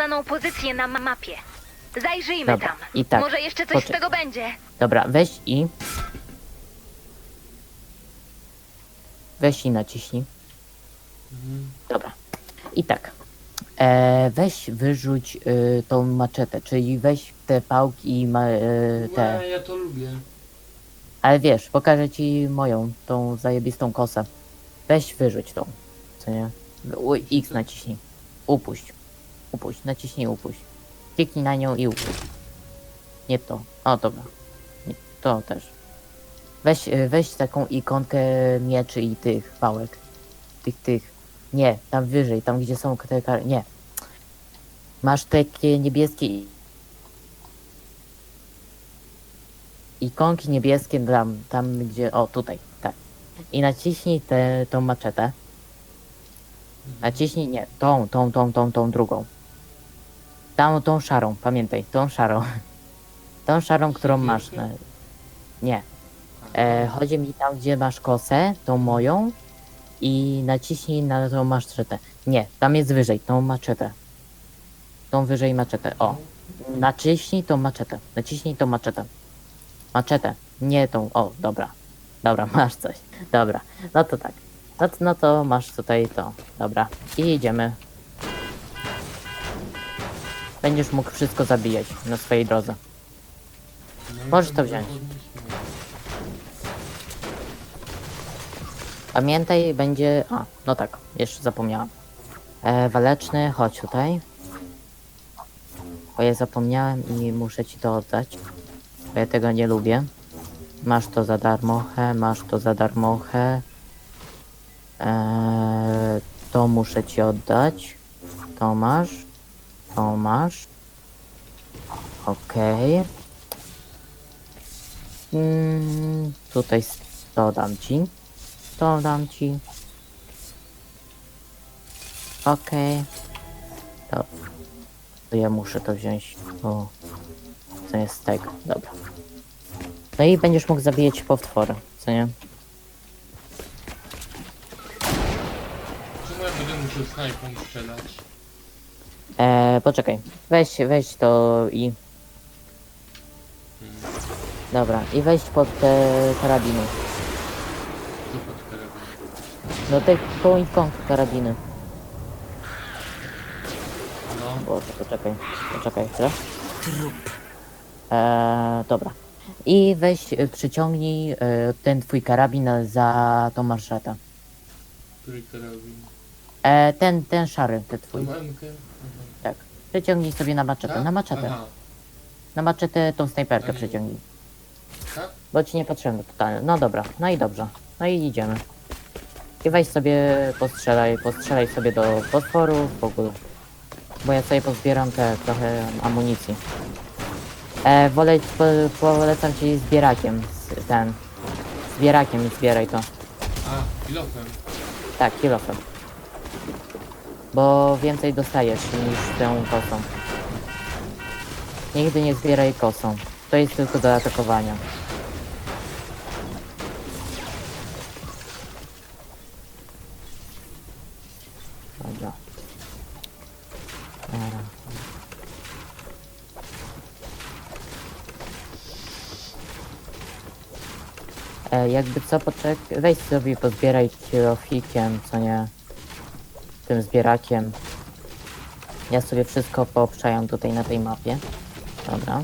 nieznaną pozycję na ma- mapie. Zajrzyjmy Dobra, tam. i tak, Może jeszcze coś poczekaj. z tego będzie. Dobra, weź i... Weź i naciśnij. Dobra. I tak. E, weź wyrzuć y, tą maczetę, czyli weź te pałki i ma, y, te... Łe, ja to lubię. Ale wiesz, pokażę ci moją, tą zajebistą kosę. Weź wyrzuć tą, co nie? U, X naciśnij. Upuść. Upuść, naciśnij upuść. Kliknij na nią i upuść. Nie to. O, dobra. Nie, to też. Weź, y, weź taką ikonkę mieczy i tych pałek. Tych, tych. Nie, tam wyżej, tam gdzie są te kar... Nie. Masz takie niebieskie ikonki niebieskie tam, tam gdzie, o tutaj, tak. I naciśnij tę tą maczetę. Naciśnij, nie, tą, tą, tą, tą, tą drugą. Tą, tą szarą, pamiętaj, tą szarą. Tą szarą, którą masz. Na... Nie. E, chodzi mi tam, gdzie masz kosę, tą moją. I naciśnij na tą maczetę. Nie, tam jest wyżej, tą maczetę. Tą wyżej maczetę, o. Naciśnij tą maczetę. Naciśnij tą maczetę. Maczetę. Nie tą. O, dobra. Dobra, masz coś. Dobra. No to tak. No to, no to masz tutaj to. Dobra. I idziemy. Będziesz mógł wszystko zabijać na swojej drodze. Możesz to wziąć. Pamiętaj, będzie. A, no tak, jeszcze zapomniałam. E, waleczny, chodź tutaj. Bo ja zapomniałem i muszę ci to oddać. Bo ja tego nie lubię. Masz to za darmochę, masz to za darmochę. E, to muszę ci oddać. To masz. To masz. Okej. Mm, tutaj s- to dam ci. To dam ci. Okej. To, to ja muszę to wziąć. O, co jest z tego. Dobra. No i będziesz mógł zabijać potwory, co nie? Czemu ja będę musiał snajpą strzelać? Eee, poczekaj. Weź, weź to i... Dobra, i weź pod te karabiny. Co pod karabin? No te tą ikonkę karabiny. No, Boże, poczekaj, poczekaj chwilę. Eee, dobra. I weź, y, przyciągnij y, ten twój karabin za tą marszetę. który karabin? E, ten, ten szary, ten twój. MK? Tak. Przyciągnij sobie na maczetę, na maczetę. Aha, Na maczetę tą snajperkę A nie. przyciągnij. tak? Bo ci niepotrzebne totalnie. No dobra, no i dobrze. No i idziemy. I weź sobie, postrzelaj, postrzelaj sobie do potworów w ogóle. Bo ja sobie pozbieram te trochę amunicji. E, wolę, po, polecam ci zbierakiem, z, ten, zbierakiem zbieraj to. A, pilofem. Tak, kilofem. Bo więcej dostajesz niż tą kosą. Nigdy nie zbieraj kosą. To jest tylko do atakowania. Dobra. E, jakby co, poczek... Weź sobie pozbieraj kilofikiem, co nie? Tym zbierakiem. Ja sobie wszystko poobczajam tutaj na tej mapie. Dobra.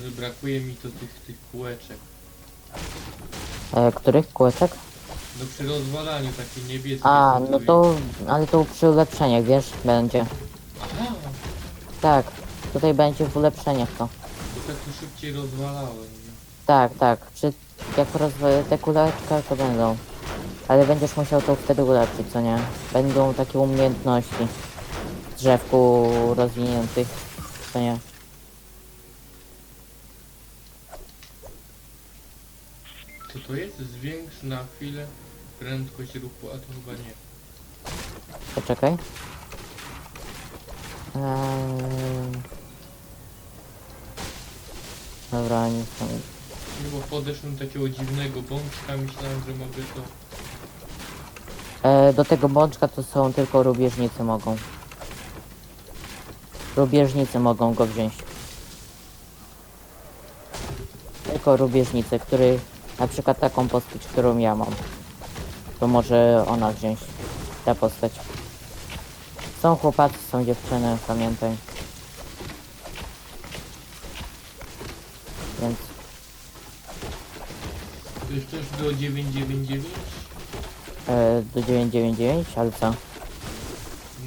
Że brakuje mi to tych, tych kółeczek. E, których kółeczek? No przy rozwalaniu takie niebieskie. A, no to... Ale to przy ulepszeniach, wiesz? Będzie. Aha, Tak. Tutaj będzie w ulepszeniach to. bo tak to szybciej rozwalałem. nie? Tak, tak. Przy... Jak rozwoję te kuleczka, to będą. Ale będziesz musiał to wtedy ulepszyć, co nie? Będą takie umiejętności. W drzewku rozwiniętych, co nie? Co to jest? Zwiększ na chwilę prędkość ruchu, a to chyba nie. Poczekaj. Eee... Dobra, nie są. Bo podeszłem do takiego dziwnego bączka, myślałem, że mogę to... E, do tego bączka to są tylko rubieżnicy mogą. Rubieżnicy mogą go wziąć. Tylko rubieżnicy, który na przykład taką postać, którą ja mam. To może ona wziąć. Ta postać. Są chłopacy, są dziewczyny, pamiętaj. Więc Jest coś do 999? e, do 999, ale co?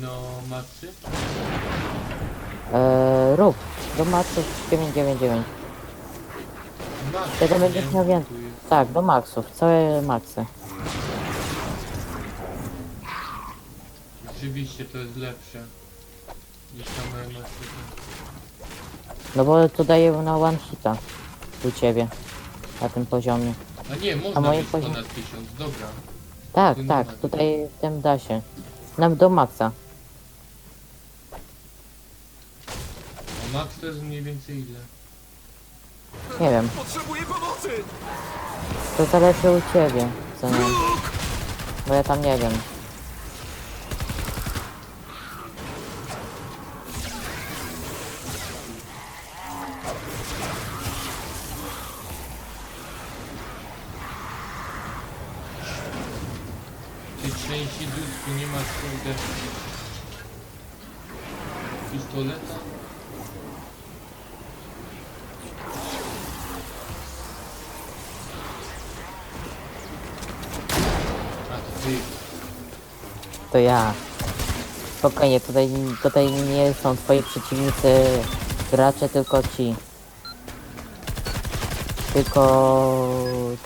No, macy? E, rób. Do maksów 999. Max, Tego będziesz miał więcej. Tak, do maksów. Całe maksy. Rzeczywiście to jest lepsze. Niż same macy. No bo to daje na one hita. U ciebie. Na tym poziomie. A nie, można moje mieć poziom- ponad 1000, dobra. Tak, Tym tak. nawet. Tutaj w tym da się. Nam do maksa. A max to jest mniej więcej ile? Nie wiem. Potrzebuję pomocy! To zależy u ciebie. Co nie? Bo ja tam nie wiem. Części dudku nie ma kurde pistoleta? A to ty. To ja. Spokojnie, tutaj, tutaj nie są twoi przeciwnicy gracze, tylko ci. Tylko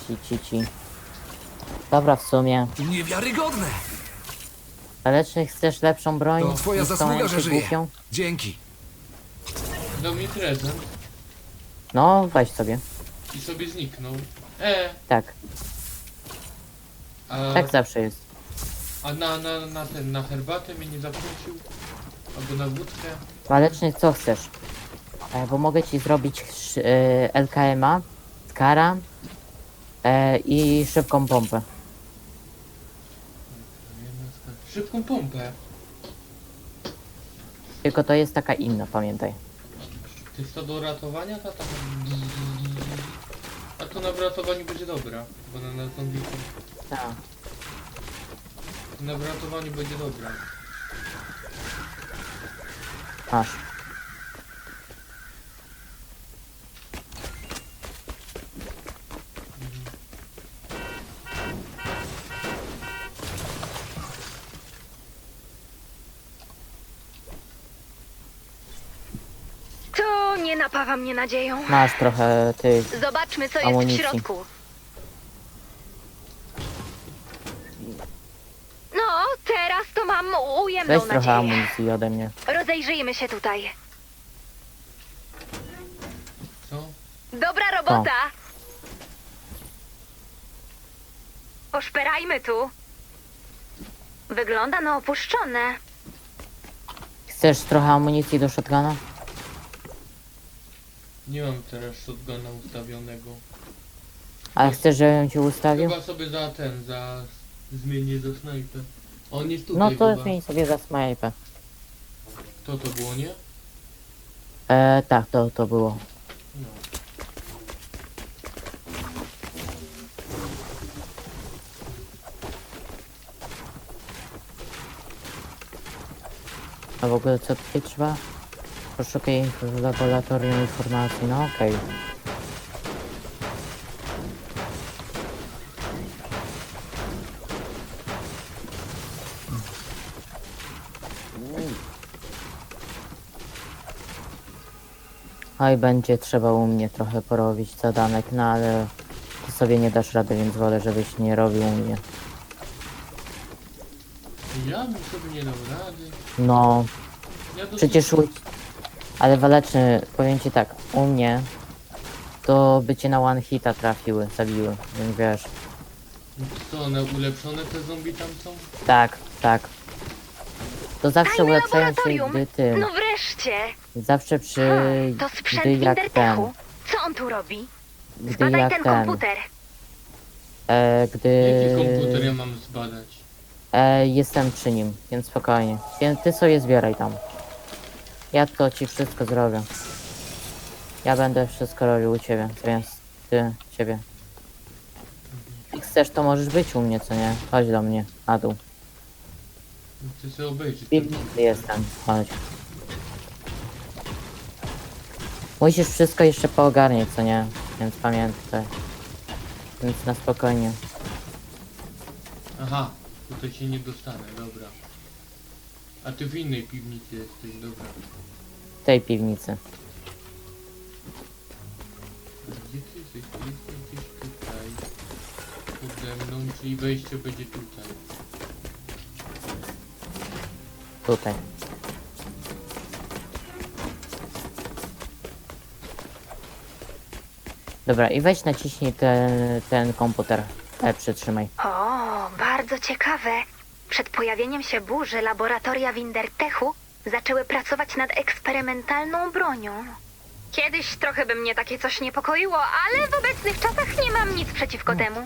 ci, ci, ci. Dobra, w sumie. Niewiarygodne! Ale czy chcesz lepszą broń? To twoja niż tą zasługa, że żyję. głupią? Dzięki. Dał mi prezent No, weź sobie. i sobie zniknął. E, Tak, a, tak zawsze jest. a na, na, na ten, na herbatę mnie nie zaprosił? Albo na wódkę? Waleczny, co chcesz? E, bo mogę ci zrobić sz- e, LKM-a, Skara e, i szybką pompę. Szybką pompę. Tylko to jest taka inna, pamiętaj. To jest to do ratowania, ta taka... A to na ratowaniu będzie dobra, bo na, na zombiku. Tak. Na ratowaniu będzie dobra. Masz. To nie napawa mnie nadzieją. Masz trochę tych. Zobaczmy, co jest Amunicji. w środku. No, teraz to mam ujemną Weź trochę nadzieję. amunicji ode mnie. Rozejrzyjmy się tutaj. Co? Dobra robota! Poszperajmy tu. Wygląda na opuszczone. Chcesz trochę amunicji do shotguna? Nie mam teraz shotguna ustawionego. Ale chcesz, żebym ci ustawił? Chyba sobie za ten, za zmienię za snajpę. On jest tutaj No to chyba. zmień sobie za snajpę. To to było, nie? E, tak, to, to było. No. A w ogóle co tutaj trzeba? Poszukaj w laboratorium informacji, no okej. Oj, będzie trzeba u mnie trochę porobić zadanek, no ale ty sobie nie dasz rady, więc wolę, żebyś nie robił u mnie. Ja bym sobie nie dał rady. No, Ja dosyć... Przecież u... Ale waleczny, powiem ci tak, u mnie to by cię na one hita trafiły, zabiły, więc wiesz. Co, one ulepszone te zombie tam są? Tak, tak. To zawsze Tajne ulepszają się, laboratorium. gdy ty. No wreszcie! Zawsze przy. To sprzęt Gdy jak ten. Co on tu robi? Gdy Zbadaj jak ten ten. komputer. E, Jaki gdy. komputer ja mam zbadać? E, jestem przy nim, więc spokojnie. Więc ty sobie zbieraj tam. Ja to ci wszystko zrobię. Ja będę wszystko robił u ciebie, więc ty ciebie. Jak chcesz, to możesz być u mnie, co nie? Chodź do mnie, na dół. Sobie obejrzeć. W piwnicy jestem, chodź. Musisz wszystko jeszcze poogarniać, co nie? Więc pamiętaj. Więc na spokojnie. Aha, tutaj się nie dostanę, dobra. A ty w innej piwnicy jesteś, dobra. W tej piwnicy. A Gdzie ty jesteś? Ty jesteś gdzieś tutaj. Pode mną, czyli wejście będzie tutaj. Tutaj. Dobra, i weź naciśnij ten, ten komputer. E, przytrzymaj. O, bardzo ciekawe. Przed pojawieniem się burzy laboratoria Windertechu zaczęły pracować nad eksperymentalną bronią. Kiedyś trochę by mnie takie coś niepokoiło, ale w obecnych czasach nie mam nic przeciwko temu.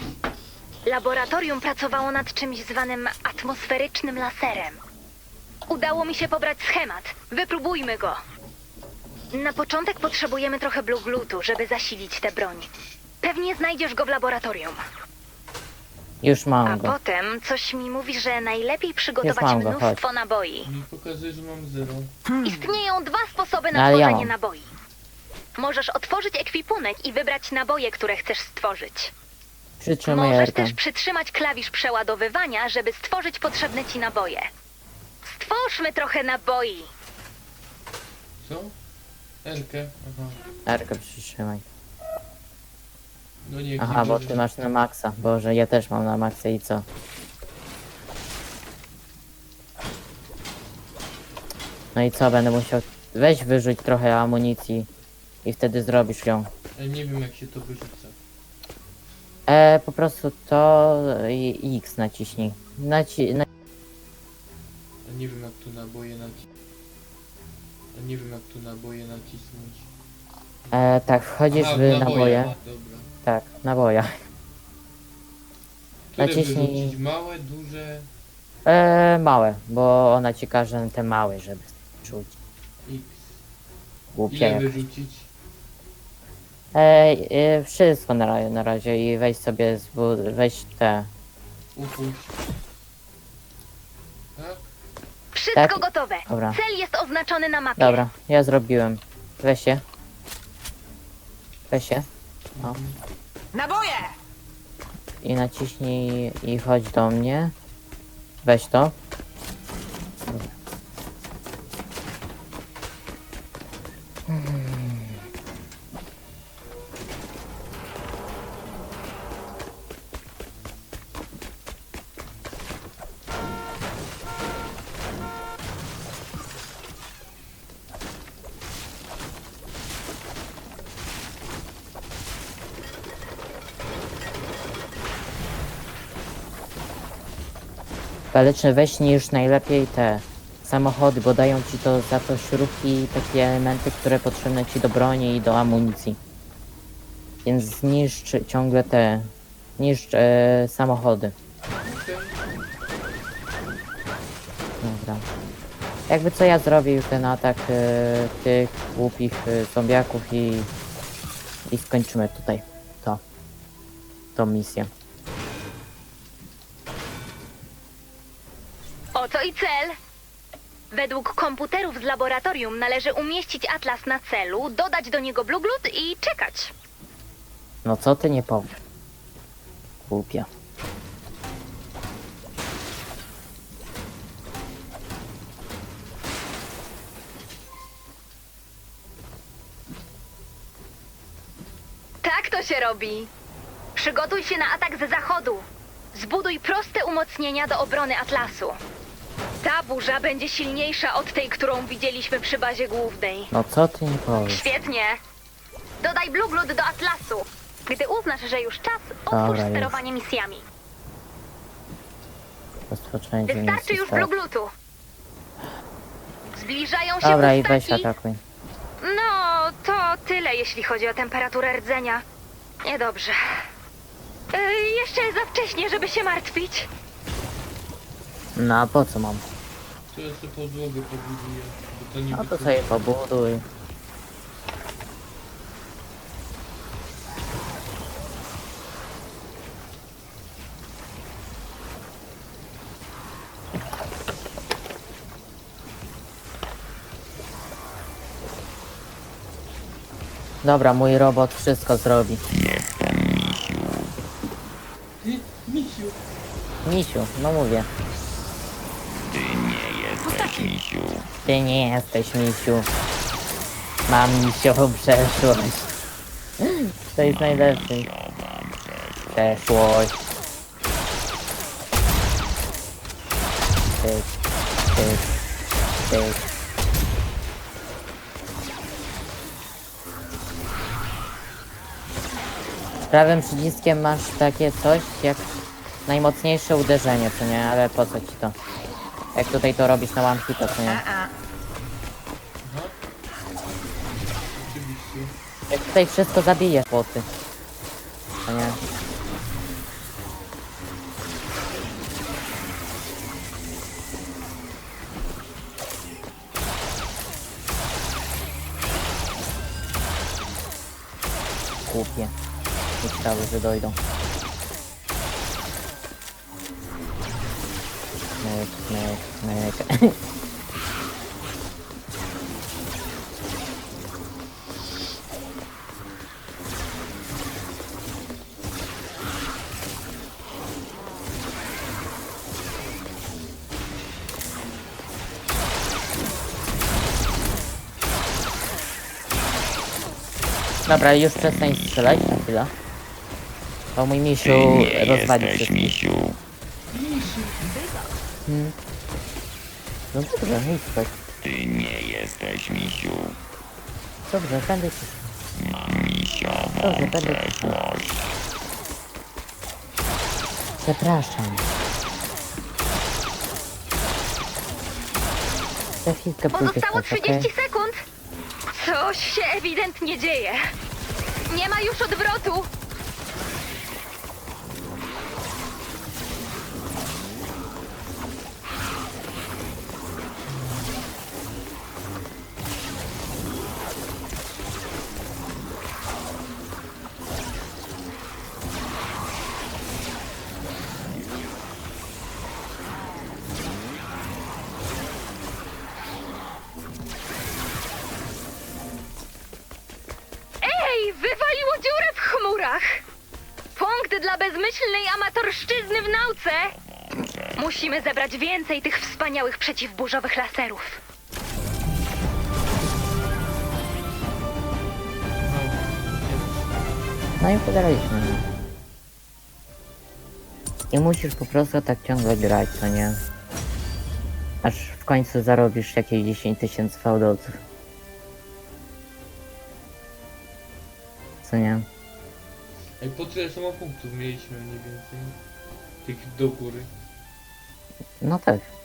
Laboratorium pracowało nad czymś zwanym atmosferycznym laserem. Udało mi się pobrać schemat. Wypróbujmy go. Na początek potrzebujemy trochę blue glutu, żeby zasilić tę broń. Pewnie znajdziesz go w laboratorium. Już A mam go. potem coś mi mówi, że najlepiej przygotować mam go, mnóstwo naboi. Mi pokazuje, że mam zero. Istnieją dwa sposoby na ale ja tworzenie mam. naboi. Możesz otworzyć ekwipunek i wybrać naboje, które chcesz stworzyć. Przytrzymaj Możesz też przytrzymać klawisz przeładowywania, żeby stworzyć potrzebne ci naboje. Stwórzmy trochę naboi. Co? Elkę? Aha. Erkę przytrzymaj. No nie, Aha, bo ty masz na maksa. Boże, ja też mam na maksa i co? No i co, będę musiał... Weź wyrzuć trochę amunicji i wtedy zrobisz ją. Ale nie wiem jak się to wyrzuca. E, po prostu to i X naciśnij. Naci... Na... A nie wiem jak tu naboje nacisnąć. A nie wiem jak tu naboje nacisnąć. E, tak, wchodzisz Aha, w naboje. Dobra. Tak, naboja. Które Naciśnij- wyrzucić? Małe, duże, E, małe, bo ona ci każe te małe, żeby czuć. X. Głupie Ile jak. wyrzucić? E, e, wszystko na razie, na razie i weź sobie, zbu- weź te... Upuść. Tak? Wszystko Tak. gotowe. Dobra. Cel jest oznaczony na mapie. Dobra, ja zrobiłem. Weź się. Weź się. No. Naboje! I naciśnij i chodź do mnie. Weź to. Waleczny weź niż najlepiej te samochody, bo dają ci to za to śrubki i takie elementy, które potrzebne ci do broni i do amunicji. Więc zniszcz ciągle te, niszcz e, samochody. Dobra. Jakby co ja zrobię już ten atak e, tych głupich e, zombiaków i, i skończymy tutaj to, tą misję. Według komputerów z laboratorium należy umieścić atlas na celu, dodać do niego blue glut i czekać. No co ty nie powiesz? Głupia. Tak to się robi. Przygotuj się na atak z zachodu. Zbuduj proste umocnienia do obrony Atlasu. Ta burza będzie silniejsza od tej, którą widzieliśmy przy bazie głównej. No co ty nie powiesz? Świetnie. Dodaj Blue Blood do Atlasu. Gdy uznasz, że już czas, otwórz Dobra, już. sterowanie misjami. Rozpoczęcie Wystarczy misji już start. Blue Glutu. Zbliżają się Dobra i weź atakuj. No, to tyle, jeśli chodzi o temperaturę rdzenia. Niedobrze. Yy, jeszcze za wcześnie, żeby się martwić. No a po co mam? To ja sobie podłogę pobuduję, bo to nie No to sobie pobuduj. Dobra, mój robot wszystko zrobi. Ty, misiu! Misiu, no mówię. Ty nie jesteś misiu. Mam misiową przeszłość. To jest najlepszy. Przeszłość. Tyk, tyk, tyk. Prawym przyciskiem masz takie coś jak najmocniejsze uderzenie, co nie? Ale po co ci to? Jak tutaj to robisz na one hita, co nie? Oczywiście. Jak tutaj wszystko zabijesz, boty. To nie? Głupie. Myślały, że dojdą. Myk, myk, myk. Dobra, już przestań strzelać na chwilę. Bo mój misiu rozwali wszystkich. Hmm. No dobrze, nic tak. Ty nie jesteś misiu. Dobrze, będę ci. Misiową Dobrze, będę ci. przeszłość. Przepraszam. Za chwilkę pójdzie Pozostało spać, okej? 30 sekund. Coś się ewidentnie dzieje. Nie ma już odwrotu. Musimy zebrać więcej tych wspaniałych przeciwburzowych laserów. No i pogadaliśmy. I musisz po prostu tak ciągle grać, co nie? Aż w końcu zarobisz jakieś 10 tysięcy fałdolców. Co nie? Ej, po tyle samo punktów mieliśmy mniej więcej. Tych do góry. No tak.